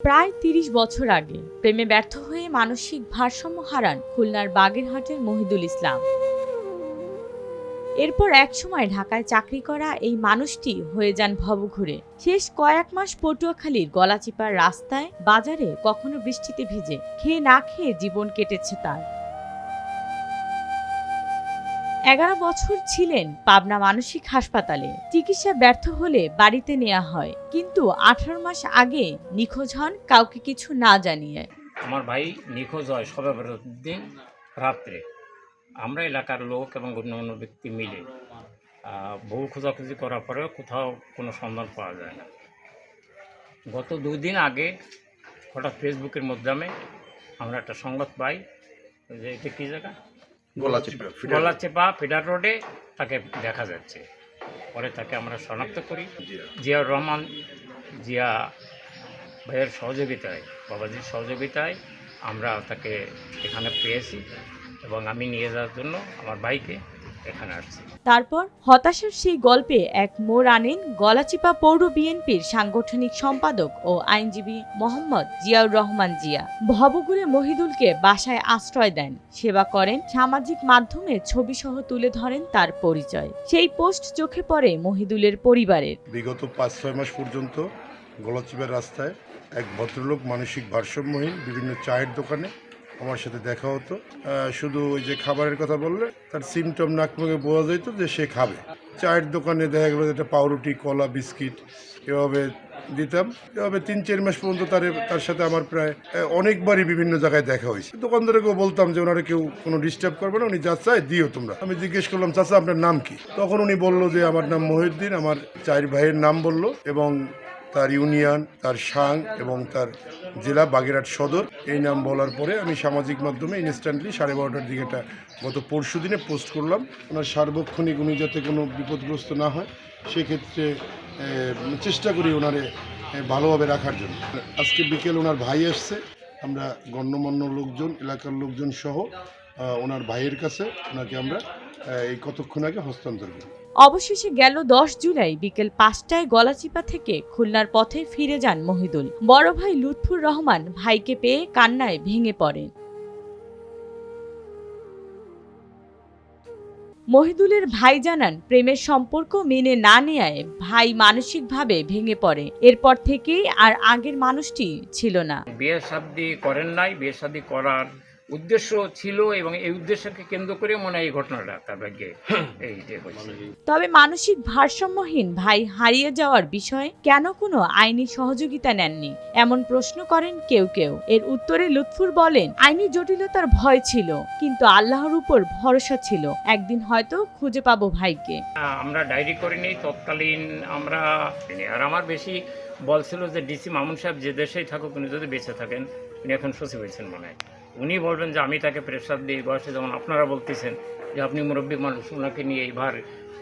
প্রায় তিরিশ বছর আগে প্রেমে ব্যর্থ হয়ে মানসিক ভারসাম্য হারান খুলনার বাগেরহাটের মহিদুল ইসলাম। এরপর একসময় ঢাকায় চাকরি করা এই মানুষটি হয়ে যান ভবঘুরে। শেষ কয়েক মাস পটুয়াখালীর গলাচিপার রাস্তায় বাজারে কখনো বৃষ্টিতে ভিজে, খেয়ে না খেয়ে জীবন কেটেছে তার। এগারো বছর ছিলেন পাবনা মানসিক হাসপাতালে। চিকিৎসা ব্যর্থ হলে বাড়িতে নেওয়া হয়। কিন্তু আঠারো মাস আগে নিখোঁজ হন কাউকে কিছু না জানিয়ে। আমার ভাই নিখোঁজ হয় বরাতের দিন, রাত্রে। আমরা এলাকার লোক এবং অন্য অন্য ব্যক্তি মিলে বহু খোঁজাখুঁজি করার পরেও কোথাও কোনো সন্ধান পাওয়া যায় না। গত দুই দিন আগে হঠাৎ ফেসবুকের মাধ্যমে আমরা একটা সংবাদ পাই, যে এটা কী জায়গা? গলাচেপা ফিডার রোডে। তাকে দেখা যাচ্ছে। পরে তাকে আমরা শনাক্ত করি। জিয়া রহমান জিয়া ভাইয়ের সহযোগিতায় বাবাজির সহযোগিতায় আমরা তাকে এখানে পেয়েছি এবং আমি নিয়ে যাওয়ার জন্য আমার ভাইকে এখানে আসছি। তারপর হতাশার সেই গল্পে এক মোড় আনেন গলাচিপা পৌর বিএনপির সাংগঠনিক সম্পাদক ও আইনজীবী মোহাম্মদ জিয়াউর রহমান জিয়া। ভবগুরে মহিদুলকে বাসায় আশ্রয় দেন। সেবা করেন সামাজিক মাধ্যমে ছবি সহ তুলে ধরেন তার পরিচয়। সেই পোস্ট চোখে পড়ে মহিদুলের পরিবারের। বিগত পাঁচ ছয় মাস পর্যন্ত গলাচিপার রাস্তায় এক ভদ্রলোক মানসিক ভারসাম্যহীন বিভিন্ন চায়ের দোকানে আমার সাথে দেখা হতো। শুধু ওই যে খাবারের কথা বললে, তার সিমটম নাক মুখে বোঝা যেত যে সে খাবে। চায়ের দোকানে দেখা গেলো একটা পাউরুটি, কলা, বিস্কিট, এভাবে দিতাম। এভাবে তিন, চার মাস পর্যন্ত তার তার সাথে আমার প্রায় অনেকবারই বিভিন্ন জায়গায় দেখা হয়েছে। দোকানদারকেও বলতাম যে ওনারা কেউ কোনো ডিস্টার্ব করবে না, উনি যা চায় দিও তোমরা। আমি জিজ্ঞেস করলাম, চাচা, আপনার নাম কি? তখন উনি বলল যে, আমার নাম মহিউদ্দিন। আমার চার ভাইয়ের নাম বলল এবং তার ইউনিয়ন, তার সাং এবং তার জেলা বাগেরহাট সদর। এই নাম বলার পরে আমি সামাজিক মাধ্যমে ইনস্ট্যান্টলি সাড়ে বারোটার দিকে এটা গত পরশু দিনে পোস্ট করলাম। ওনার সার্বক্ষণিক উনি যাতে কোনো বিপদগ্রস্ত না হয়, সেক্ষেত্রে চেষ্টা করি ওনারে ভালোভাবে রাখার জন্য। আজকে বিকেল ওনার ভাই আসছে। আমরা গণ্যমান্য লোকজন, এলাকার লোকজন সহ ওনার ভাইয়ের কাছে ওনাকে আমরা এই কতক্ষণ আগে হস্তান্তর করি অবশেষে গেল দশ জুলাই বিকেল পাঁচটায় গলাচিপা থেকে খুলনার পথে ফিরে যান মহিদুল। বড় ভাই লুৎফুর রহমান ভাইকে পেয়ে কান্নায় ভেঙে পড়েন মহিদুলের ভাই জানান প্রেমের সম্পর্ক মেনে না নেয়ায় ভাই মানসিকভাবে ভেঙে পড়ে। এরপর থেকেই আর আগের মানুষটি ছিল না। বিয়ে শাদি করেন নাই বিয়ে শাদি করার উদ্দেশ্য ছিল এবং এই উদ্দেশ্যকে কেন্দ্র করে মনে হয় এই ঘটনাটা তার ভাগ্যে এই যে হয়েছে। তবে মানসিক ভারসাম্যহীন ভাই হারিয়ে যাওয়ার বিষয়ে কেন কোনো আইনি সহযোগিতা নেননি? এমন প্রশ্ন করেন কেউ কেউ। এর উত্তরে লুৎফুর বলেন আইনি জটিলতার ভয় ছিল কিন্তু আল্লাহর উপর ভরসা ছিল। একদিন হয়তো খুঁজে পাবো ভাইকে। আমরা ডায়েরি করিনি তৎকালীন আমরা আর আমার বেশি বলছিল যে ডিসি মামুন সাহেব যে দেশেই থাকুক উনি যদি বেঁচে থাকেন উনি এখন সচিব হয়েছেন মনে হয়। উনি বলবেন যে আমি তাকে প্রেশার দিই বয়সে যেমন আপনারা বলতেছেন যে আপনি মুরব্বী মানুষ ওনাকে নিয়ে এইবার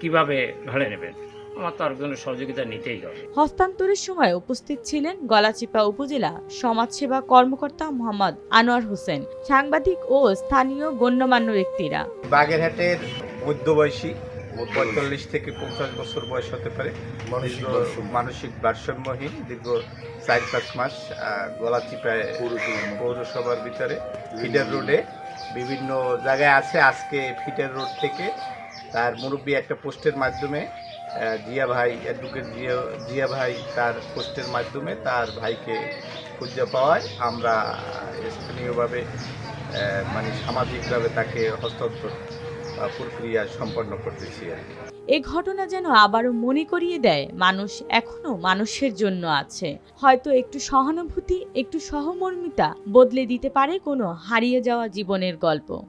কীভাবে ঘাড়ে নেবেন? আমার তো আরেকজনের সহযোগিতা নিতেই হবে। হস্তান্তরের সময় উপস্থিত ছিলেন গলাচিপা উপজেলা সমাজসেবা কর্মকর্তা মোহাম্মদ আনোয়ার হোসেন সাংবাদিক ও স্থানীয় গণ্যমান্য ব্যক্তিরা। বাগেরহাটের মধ্যবয়সী পঁয়তাল্লিশ থেকে পঞ্চাশ বছর বয়স হতে পারে। মানসিক ভারসাম্যহীন দীর্ঘ চার পাঁচ মাস গলাচিপায় পৌরসভার ভিতরে ফিডার রোডে বিভিন্ন জায়গায় আছে আজকে ফিডার রোড থেকে। তার মুরব্বী একটা পোস্টের মাধ্যমে জিয়া ভাই অ্যাডভোকেট জিয়া জিয়া ভাই তার পোস্টের মাধ্যমে তার ভাইকে খুঁজে পাওয়ায় আমরা স্থানীয়ভাবে মানে সামাজিকভাবে তাকে হস্তান্তর প্রক্রিয়া সম্পন্ন করতেছি আর কি। এ ঘটনা যেন আবারও মনে করিয়ে দেয়, মানুষ এখনও মানুষের জন্য আছে। হয়তো একটু সহানুভূতি, একটু সহমর্মিতা বদলে দিতে পারে কোনো হারিয়ে যাওয়া জীবনের গল্প।